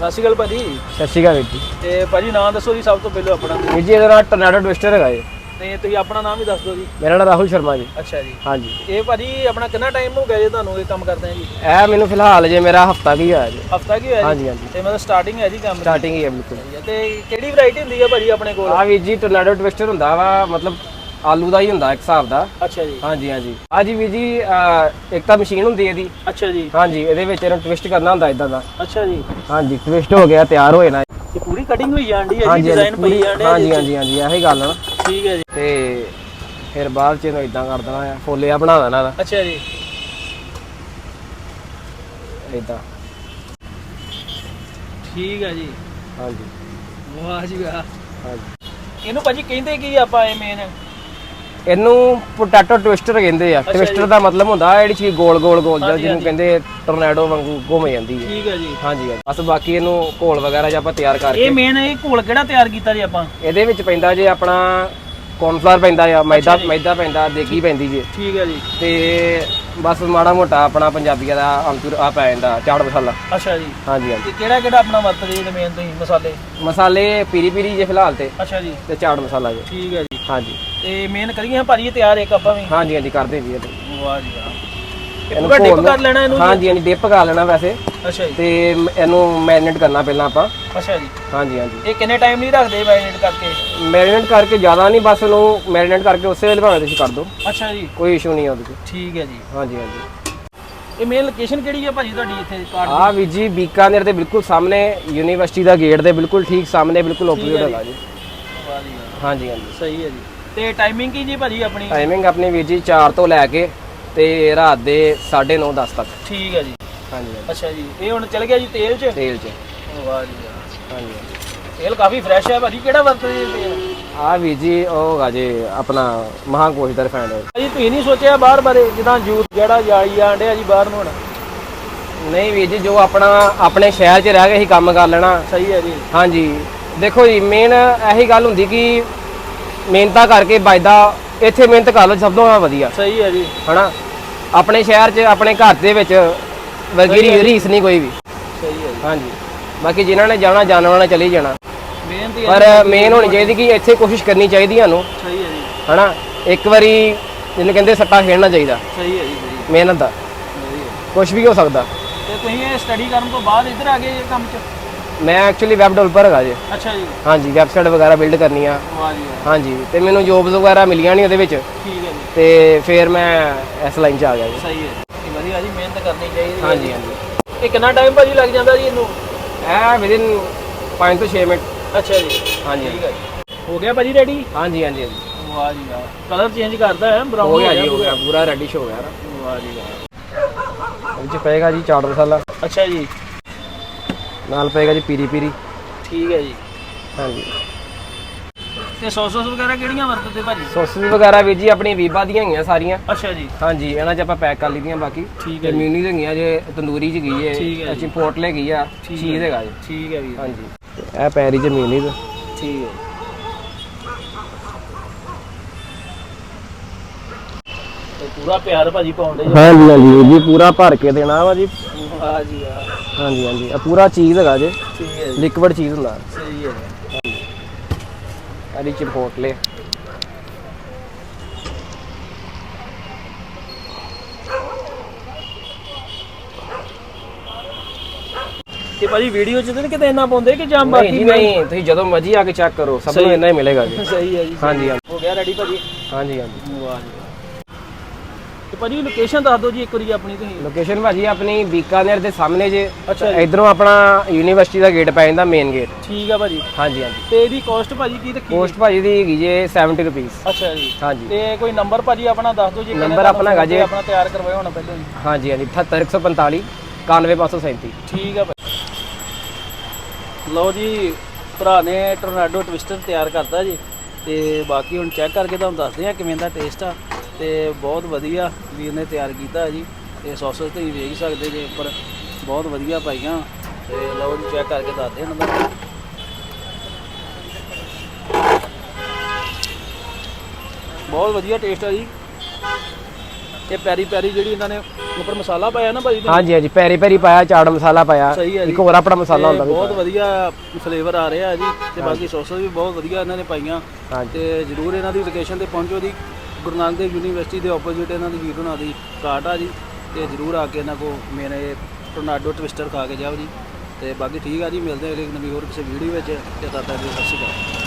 ਸਤਿ ਸ਼੍ਰੀ ਅਕਾਲ ਭਾਜੀ। ਸਤਿ ਸ਼੍ਰੀ ਅਕਾਲ ਵੀਰ ਜੀ। ਤੇ ਭਾਜੀ ਨਾਮ ਦੱਸੋ ਜੀ ਸਭ ਤੋਂ ਪਹਿਲਾਂ ਆਪਣਾ। ਵੀਰ ਜੀ ਇਹਦਾ ਨਾਮ ਟਰਨੈਡੋ ਟਵਿਸਟਰ ਹੈਗਾ ਜੀ। ਤੇ ਤੁਸੀਂ ਆਪਣਾ ਨਾਮ ਵੀ ਦੱਸ ਦਿਓ ਜੀ। ਮੇਰਾ ਨਾਮ ਰਾਹੁਲ ਸ਼ਰਮਾ ਜੀ। ਅੱਛਾ ਜੀ। ਹਾਂਜੀ। ਇਹ ਭਾਜੀ ਆਪਣਾ ਕਿੰਨਾ ਟਾਈਮ ਹੋ ਗਿਆ ਜੀ ਤੁਹਾਨੂੰ ਇਹ ਕੰਮ ਕਰਦੇ ਆ ਜੀ? ਇਹ ਮੈਨੂੰ ਫਿਲਹਾਲ ਜੇ ਮੇਰਾ ਹਫਤਾ ਕੀ ਹੋਇਆ ਜੀ। ਹਫਤਾ ਕੀ ਹੋਇਆ ਜੀ? ਹਾਂਜੀ ਹਾਂਜੀ। ਤੇ ਮਤਲਬ ਸਟਾਰਟਿੰਗ ਹੈ ਜੀ ਕੰਮ ਦੀ। ਸਟਾਰਟਿੰਗ ਹੀ ਹੈ ਬਿਲਕੁਲ। ਤੇ ਕਿਹੜੀ ਵੈਰਾਈਟੀ ਹੁੰਦੀ ਹੈ ਭਾਜੀ ਆਪਣੇ ਕੋਲ? ਆ ਵੀਰ ਜੀ ਟਰਨੈਡੋ ਟਵਿਸਟਰ ਹੁੰਦਾ ਵਾ ਮਤਲਬ ਆਲੂ ਦਾ ਹੀ ਹੁੰਦਾ ਇੱਕ ਹਿਸਾਬ ਦਾ। ਅੱਛਾ ਜੀ। ਹਾਂਜੀ ਹਾਂਜੀ। ਆ ਜੀ ਵੀਰ ਜੀ ਅਹ, ਇੱਕ ਤਾਂ ਮਸ਼ੀਨ ਹੁੰਦੀ ਹੈ ਇਹਦੀ। ਅੱਛਾ ਜੀ। ਹਾਂਜੀ ਇਹਦੇ ਵਿੱਚ ਇਹਨੂੰ ਟਵਿਸਟ ਕਰਨਾ ਹੁੰਦਾ ਇਦਾਂ ਦਾ। ਅੱਛਾ ਜੀ। ਹਾਂਜੀ ਟਵਿਸਟ ਹੋ ਗਿਆ ਤਿਆਰ ਹੋਏ ਨਾ ਇਹ ਪੂਰੀ ਕਟਿੰਗ ਹੋਈ ਜਾਂਦੀ ਹੈ ਜੀ ਡਿਜ਼ਾਈਨ ਪਈ ਜਾਂਦੇ ਹਾਂਜੀ ਹਾਂਜੀ ਹਾਂਜੀ ਇਹੀ ਗੱਲ ਆ ਨਾ। ਠੀਕ ਹੈ ਜੀ। ਤੇ ਫਿਰ ਬਾਅਦ ਚ ਇਹਨੂੰ ਇਦਾਂ ਕਰ ਦੇਣਾ ਆ ਫੋਲਿਆ ਬਣਾ ਦੇਣਾ ਇਹਦਾ। ਅੱਛਾ ਜੀ। ਇਦਾਂ ਠੀਕ ਹੈ ਜੀ। ਹਾਂਜੀ। ਵਾਹ ਜੀ ਵਾਹ। ਹਾਂਜੀ। ਇਹਨੂੰ ਭਾਜੀ ਕਹਿੰਦੇ ਕੀ ਆਪਾਂ ਇਹ ਮੇਨ ਇਹਨੂੰ ਪੋਟੈਟੋ ਟਵਿਸਟਰ ਕਹਿੰਦੇ ਆ। ਟਵਿਸਟਰ ਦਾ ਮਤਲਬ ਹੁੰਦਾ ਜਿਹੜੀ ਚੀਜ਼ ਗੋਲ ਗੋਲ ਗੋਲ ਜਿਹਾ ਜਿਹਨੂੰ ਕਹਿੰਦੇ ਟੋਰਨੈਡੋ ਵਾਂਗੂ ਘੁੰਮ ਜਾਂਦੀ ਹੈ ਠੀਕ ਹੈ ਜੀ। ਹਾਂਜੀ। ਬਸ ਬਾਕੀ ਇਹਨੂੰ ਘੋਲ ਵਗੈਰਾ ਜੇ ਆਪਾਂ ਤਿਆਰ ਕਰਕੇ ਇਹ ਮੇਨ ਇਹ ਘੋਲ ਕਿਹੜਾ ਤਿਆਰ ਕੀਤਾ ਜੀ ਆਪਾਂ? ਇਹਦੇ ਵਿੱਚ ਪੈਂਦਾ ਜੇ ਆਪਣਾ ਕੌਰਨਫਲਾਵਰ ਪੈਂਦਾ ਆ ਮੈਦਾ ਮੈਦਾ ਪੈਂਦਾ ਦੇਗੀ ਪੈਂਦੀ ਜੇ। ਠੀਕ ਹੈ ਜੀ। ਤੇ ਬਸ ਮਾੜਾ ਮੋਟਾ ਆਪਣਾ ਪੰਜਾਬੀਆਂ ਦਾ ਅਮਚੂਰ ਆ ਪੈ ਜਾਂਦਾ ਚਾਟ ਮਸਾਲਾ। ਅੱਛਾ ਜੀ। ਹਾਂਜੀ ਹਾਂਜੀ। ਤੇ ਕਿਹੜਾ ਕਿਹੜਾ ਆਪਣਾ ਵਰਤਦੇ ਜਿਹੜੇ ਮੇਨ ਤੁਸੀਂ ਮਸਾਲੇ? ਮਸਾਲੇ ਪੀਰੀ ਪੀਰੀ ਜੇ ਫਿਲਹਾਲ ਤੇ। ਅੱਛਾ ਜੀ। ਤੇ ਚਾਟ ਮਸਾਲਾ ਜੇ। ਠੀਕ ਹੈ ਜੀ। ਹਾਂਜੀ। ਤੇ ਮੇਨ ਕਰੀਏ ਹਾਂ ਭਾਜੀ ਇਹ ਤਿਆਰ ਇੱਕ ਆਪਾਂ ਵੀ? ਹਾਂਜੀ ਹਾਂਜੀ ਕਰਦੇ ਇਹ ਵਾਹ ਜੀ ਵਾਹ। ਇਹ ਇਹਨੂੰ ਡਿਪ ਕਰ ਲੈਣਾ ਇਹਨੂੰ ਜੀ? ਹਾਂਜੀ ਹਾਂਜੀ ਡਿਪ ਕਰ ਲੈਣਾ ਵੈਸੇ। ਅੱਛਾ ਜੀ। ਤੇ ਮ- ਇਹਨੂੰ ਮੈਰੀਨੇਟ ਕਰਨਾ ਪਹਿਲਾਂ ਆਪਾਂ। ਅੱਛਾ ਜੀ। ਹਾਂਜੀ ਹਾਂਜੀ। ਇਹ ਕਿੰਨੇ ਟਾਈਮ ਨਹੀਂ ਰੱਖਦੇ ਮੈਰੀਨੇਟ ਕਰਕੇ? ਮੈਰੀਨੇਟ ਕਰਕੇ ਜ਼ਿਆਦਾ ਨਹੀਂ ਬਸ ਉਹਨੂੰ ਮੈਰੀਨੇਟ ਕਰਕੇ ਉਸੇ ਵੇਲੇ ਭਾਵੇਂ ਤੁਸੀਂ ਕਰ ਦਿਓ। ਅੱਛਾ ਜੀ। ਕੋਈ ਇਸ਼ੂ ਨਹੀਂ ਉਹਦੇ 'ਚ। ਠੀਕ ਹੈ ਜੀ। ਹਾਂਜੀ ਹਾਂਜੀ। ਇਹ ਮੇਨ ਲੋਕੇਸ਼ਨ ਕਿਹੜੀ ਹੈ ਭਾਜੀ ਤੁਹਾਡੀ ਇੱਥੇ ਕਾਰਡ ਆ ਵੀ ਜੀ ਬੀਕਾਨੇਰ ਦੇ ਬਿਲਕੁਲ ਸਾਹਮਣੇ ਯੂਨੀਵਰਸਿਟੀ ਦਾ ਗੇਟ ਦੇ ਬਿਲਕੁਲ ਠੀਕ ਸਾਹਮਣੇ ਬਿਲਕੁਲ ਓਪੋਜ਼ਿਟ ਹੈਗਾ ਜੀ। ਵਾਹ ਜੀ ਵਾਹ। ਹਾਂਜੀ ਹਾਂਜੀ। ਸਹੀ ਹੈ ਜੀ। ਤੇ ਟਾਈਮਿੰਗ ਕੀ ਜੀ ਭਾਜੀ ਆਪਣੀ? ਟਾਈਮਿੰਗ ਆਪਣੀ ਵੀਰ ਜੀ 4 ਤੋਂ ਲੈ ਕੇ ਤੇ ਰਾਤ ਦੇ 9:30 10 ਤੱਕ। ਠੀਕ ਹੈ ਜੀ। ਹਾਂਜੀ ਹਾਂਜੀ। ਅੱਛਾ ਜੀ ਇਹ ਹੁਣ ਚਲ ਗਿਆ ਜੀ ਤੇਲ 'ਚ? ਤੇਲ 'ਚ। ਵਾਹ ਜੀ ਵਾਹ। ਹਾਂਜੀ। ਹਾਂਜੀ ਤੇਲ ਕਾਫੀ ਫਰੈਸ਼ ਹੈ ਭਾਜੀ ਕਿਹੜਾ ਵਰਤਦੇ ਜੀ ਤੇਲ? ਆ ਵੀ ਜੀ ਉਹ ਹੈਗਾ ਜੀ ਆਪਣਾ ਮਹਾਕੋਸ਼ ਦਾ ਰਿਫਾਈਨਡ ਆਇਲ ਭਾਜੀ ਤੁਸੀਂ ਨਹੀਂ ਸੋਚਿਆ ਬਾਹਰ ਬਾਰੇ ਜਿੱਦਾਂ ਯੂਥ ਜਿਹੜਾ ਜਾਈ ਜਾਂਦੇ ਆ ਜੀ ਬਾਹਰ ਨੂੰ ਹੁਣ? ਨਹੀਂ ਵੀਰ ਜੀ ਜੋ ਆਪਣਾ ਆਪਣੇ ਸ਼ਹਿਰ 'ਚ ਰਹਿ ਕੇ ਹੀ ਕੰਮ ਕਰ ਲੈਣਾ। ਸਹੀ ਹੈ ਜੀ। ਹਾਂਜੀ। ਦੇਖੋ ਜੀ ਮੇਨ ਇਹੀ ਗੱਲ ਹੁੰਦੀ ਕਿ ਮਿਹਨਤਾਂ ਕਰਕੇ ਵੱਜਦਾ ਇੱਥੇ ਮਿਹਨਤ ਕਰ ਲਓ ਸਭ ਤੋਂ ਵਧੀਆ। ਸਹੀ ਹੈ ਜੀ। ਹਨਾ? ਆਪਣੇ ਸ਼ਹਿਰ 'ਚ ਆਪਣੇ ਘਰ ਦੇ ਵਿੱਚ ਵਰਗੀ ਰੀ- ਰੀਸ ਨਹੀਂ ਕੋਈ ਵੀ। ਸਹੀ ਹੈ ਜੀ। ਹਾਂਜੀ। ਬਾਕੀ ਜਿਨ੍ਹਾਂ ਨੇ ਜਾਣਾ ਜਾਣਨ ਵਾਲਾ ਚਲੇ ਜਾਣਾ। ਮਿਹਨਤ ਪਰ ਮੇਨ ਹੋਣੀ ਚਾਹੀਦੀ ਕਿ ਇੱਥੇ ਕੋਸ਼ਿਸ਼ ਕਰਨੀ ਚਾਹੀਦੀ ਸਾਨੂੰ ਸਹੀ ਹੈ ਜੀ। ਹਨਾ? ਇੱਕ ਵਾਰੀ ਜਿਹਨੂੰ ਕਹਿੰਦੇ ਸੱਟਾ ਖੇਡਣਾ ਚਾਹੀਦਾ। ਸਹੀ ਹੈ ਜੀ ਮਿਹਨਤ ਦਾ। ਕੁਝ ਵੀ ਹੋ ਸਕਦਾ। ਤੇ ਤੁਸੀਂ ਇਹ ਸਟੱਡੀ ਕਰਨ ਤੋਂ ਬਾਅਦ ਇੱਧਰ ਆ ਗਏ ਇਹ ਕੰਮ 'ਚ? ਮੈਂ ਐਕਚੁਅਲੀ ਵੈਬ ਡਿਵੈਲਪਰ ਹੈਗਾ ਜੀ। ਅੱਛਾ ਜੀ। ਹਾਂਜੀ ਵੈਬਸਾਈਟ ਵਗੈਰਾ ਬਿਲਡ ਕਰਨੀ ਆ। ਹਾਂਜੀ ਤੇ ਮੈਨੂੰ ਜੋਬਸ ਵਗੈਰਾ ਮਿਲੀਆਂ ਨਹੀਂ ਉਹਦੇ ਵਿੱਚ। ਠੀਕ ਹੈ ਜੀ। ਤੇ ਫਿਰ ਮੈਂ ਇਸ ਲਾਈਨ 'ਚ ਆ ਗਿਆ ਜੀ। ਸਹੀ ਹੈ ਜੀ ਵਧੀਆ ਜੀ ਮਿਹਨਤ ਕਰਨੀ ਚਾਹੀਦੀ ਹੈ। ਹਾਂਜੀ ਹਾਂਜੀ। ਇਹ ਕਿੰਨਾ ਟਾਈਮ ਭਾਜੀ ਲੱਗ ਜਾਂਦਾ ਜੀ ਇਹਨੂੰ? ਇਹ ਵਿਦਿਨ 5 ਤੋਂ 6 ਮਿੰਟ। ਅੱਛਾ ਜੀ। ਹਾਂਜੀ ਠੀਕ ਹੈ ਜੀ। ਹੋ ਗਿਆ ਭਾਜੀ ਰੈਡੀ ਹਾਂਜੀ ਹਾਂਜੀ ਹਾਂਜੀ। ਵਾਹ ਜੀ ਵਾਹ। ਕਲਰ ਚੇਂਜ ਕਰਦਾ ਹੈ ਬਰਾਊਨ ਹੋ ਗਿਆ ਜੀ ਹੋ ਗਿਆ। ਪੂਰਾ। ਰੈਡੀਸ਼ ਹੋ ਗਿਆ ਨਾ। ਵਾਹ ਜੀ ਵਾਹ। ਵਿੱਚ ਪਏਗਾ ਜੀ ਚਾਟ ਮਸਾਲਾ। ਅੱਛਾ ਜੀ। ਨਾਲ ਪਏਗਾ ਜੀ ਪੀਰੀ ਪੀਰੀ। ਠੀਕ ਹੈ ਜੀ। ਹਾਂਜੀ। ਤੇ ਸੌਸਸ ਵਗੈਰਾ ਕਿਹੜੀਆਂ ਵਰਤਦੇ ਭਾਜੀ? ਸੌਸਸ ਵਗੈਰਾ ਵੀ ਜੀ ਆਪਣੀ ਵੀਬਾ ਦੀਆਂ ਹੈਗੀਆਂ ਸਾਰੀਆਂ। ਅੱਛਾ ਜੀ। ਹਾਂਜੀ ਇਹਨਾਂ 'ਚ ਆਪਾਂ ਪੈਕ ਕਰ ਲਈਆਂ ਬਾਕੀ। ਠੀਕ ਤੇ ਮਿਊਨੀਜ਼ ਹੈਗੀਆਂ ਜੇ ਤੰਦੂਰੀ 'ਚ ਗਈ ਠੀਕ ਹੈ ਹੈ ਜੀ। ਅਸੀਂ ਪੋਰਟਲੇ ਗਈ ਆ ਚੀਜ਼ ਹੈਗਾ ਜੀ। ਠੀਕ ਹੈ ਵੀਰ। ਹਾਂਜੀ। ਇਹ ਪੈਰੀ 'ਚ ਮਿਊਨੀਜ਼। ਠੀਕ ਹੈ। ਤੇ ਪੂਰਾ ਪਿਆਰ ਭਾਜੀ ਪਾਉਂਦੇ ਜੀ ਹਾਂਜੀ ਹਾਂਜੀ ਜੀ ਪੂਰਾ ਭਰ ਕੇ ਦੇਣਾ ਵਾ ਜੀ। ਵਾਹ ਜੀ ਵਾਹ ਹਾਂਜੀ ਹਾਂਜੀ। ਇਹ ਪੂਰਾ ਚੀਜ਼ ਹੈਗਾ ਜੀ। ਠੀਕ ਹੈ ਜੀ। ਲਿਕਵਿਡ ਚੀਜ਼ ਹੁੰਦਾ। ਸਹੀ ਹੈ ਚ ਪੋਰਟਲੇ ਤੇ ਭਾਜੀ ਵੀਡੀਓ ਚ ਤਾਂ ਨੀ ਕਿਤੇ ਇੰਨਾ ਪਾਉਂਦੇ ਕਿ ਜਾਂ ਨਹੀਂ ਬਾਕੀ ਜੀ ਨਹੀਂ ਤੁਸੀਂ ਜਦੋਂ ਮਰਜ਼ੀ ਆ ਕੇ ਚੈੱਕ ਕਰੋ ਸਭ ਨੂੰ ਇੰਨਾ ਹੀ ਮਿਲੇਗਾ ਜੀ। ਸਹੀ ਹੈ ਜੀ ਹਾਂਜੀ ਹਾਂਜੀ। ਹੋ ਗਿਆ ਰੈਡੀ ਭਾਜੀ? ਹਾਂਜੀ ਹਾਂਜੀ। ਵਾਹ ਜੀ। ਤੇ ਭਾਜੀ ਲੋਕੇਸ਼ਨ ਦੱਸ ਦਿਓ ਜੀ ਇੱਕ ਵਾਰੀ ਆਪਣੀ ਤੁਸੀਂ। ਲੋਕੇਸ਼ਨ ਭਾਜੀ ਆਪਣੀ ਬੀਕਾਨੇਰ ਦੇ ਸਾਹਮਣੇ ਜੇ। ਅੱਛਾ ਇਧਰੋਂ ਆਪਣਾ ਯੂਨੀਵਰਸਿਟੀ ਦਾ ਗੇਟ ਪੈ ਜਾਂਦਾ ਮੇਨ ਗੇਟ ਠੀਕ ਆ ਭਾਜੀ। ਹਾਂਜੀ ਹਾਂਜੀ। ਤੇ ਇਹਦੀ ਕਾਸਟ ਭਾਜੀ ਕੀ ਰੱਖੀ ਪੋਸਟ ਭਾਜੀ ਦੀ ਹੈਗੀ ਜੇ 70 ਰੁਪਏ ਅੱਛਾ ਜੀ। ਹਾਂਜੀ। ਤੇ ਕੋਈ ਨੰਬਰ ਭਾਜੀ ਆਪਣਾ ਦੱਸ ਦਿਓ ਜੀ ਨੰਬਰ ਆਪਣਾ ਹੈਗਾ ਜੀ। ਆਪਣਾ ਤਿਆਰ ਕਰਵਾਏ ਹੋਣਾ ਪਹਿਲਾਂ ਜੀ ਹਾਂਜੀ ਹਾਂਜੀ। 78145 91537 ਠੀਕ ਆ ਭਾਈ ਲਓ ਜੀ ਭਰਾ ਨੇ ਟੋਰਨਾਡੋ ਟਵਿਸਟਰ ਤਿਆਰ ਕਰਤਾ ਜੀ। ਤੇ ਬਾਕੀ ਹੁਣ ਚੈੱਕ ਕਰਕੇ ਤੁਹਾਨੂੰ ਦੱਸਦੇ ਆ ਕਿਵੇਂ ਦਾ ਟੇਸਟ ਆ। ਤੇ ਬਹੁਤ ਵਧੀਆ ਵੀਰ ਨੇ ਤਿਆਰ ਕੀਤਾ ਜੀ। ਤੇ ਸੌਸਸ ਤੁਸੀਂ ਵੇਖ ਸਕਦੇ ਜੇ ਉੱਪਰ। ਬਹੁਤ ਵਧੀਆ ਪਾਈਆਂ। ਤੇ ਲਓ ਜੀ ਚੈੱਕ ਕਰਕੇ ਦੱਸਦੇ ਹਾਂ ਇਹਨਾਂ ਦਾ। ਬਹੁਤ ਵਧੀਆ ਟੇਸਟ ਆ ਜੀ। ਇਹ ਪੈਰੀ ਪੈਰੀ ਜਿਹੜੀ ਇਹਨਾਂ ਨੇ ਉੱਪਰ ਮਸਾਲਾ ਪਾਇਆ ਨਾ ਭਾਜੀ ਹਾਂਜੀ ਹਾਂਜੀ ਪੈਰੀ ਪੈਰੀ ਪਾਇਆ ਚਾਟ ਮਸਾਲਾ ਪਾਇਆ। ਸਹੀ ਹੈ ਜੀ। ਇੱਕ ਹੋਰ ਆਪਣਾ ਮਸਾਲਾ ਹੁੰਦਾ ਵੀ ਬਹੁਤ ਵਧੀਆ ਫਲੇਵਰ ਆ ਰਿਹਾ ਜੀ। ਤੇ ਬਾਕੀ ਸੌਸਸ ਵੀ ਬਹੁਤ ਵਧੀਆ ਇਹਨਾਂ ਨੇ ਪਾਈਆਂ। ਹਾਂਜੀ। ਤੇ ਜਰੂਰ ਇਹਨਾਂ ਦੀ ਲੋਕੇਸ਼ਨ ਤੇ ਪਹੁੰਚੋ ਦੀ ਗੁਰੂ ਨਾਨਕ ਦੇਵ ਯੂਨੀਵਰਸਿਟੀ ਦੇ ਆਪੋਜ਼ਿਟ ਇਹਨਾਂ ਦੀ ਵੀਰ ਹੁਣਾਂ ਦੀ ਕਾਟ ਆ ਜੀ, ਤੇ ਜਰੂਰ ਆ ਕੇ ਇਹਨਾਂ ਕੋ ਮੇਰੇ ਟੋਰਨਾਡੋ ਟਵਿਸਟਰ ਖਾ ਕੇ ਜਾਓ ਜੀ, ਤੇ ਬਾਕੀ ਠੀਕ ਆ ਜੀ, ਮਿਲਦੇ ਹਾਂ ਅਗਲੀ ਨਵੀਂ ਹੋਰ ਕਿਸੇ ਵੀਡੀਓ ਵਿੱਚ, ਤੇ ਤਦ ਤੱਕ ਲਈ ਸਤਿ ਸ਼੍ਰੀ ਅਕਾਲ।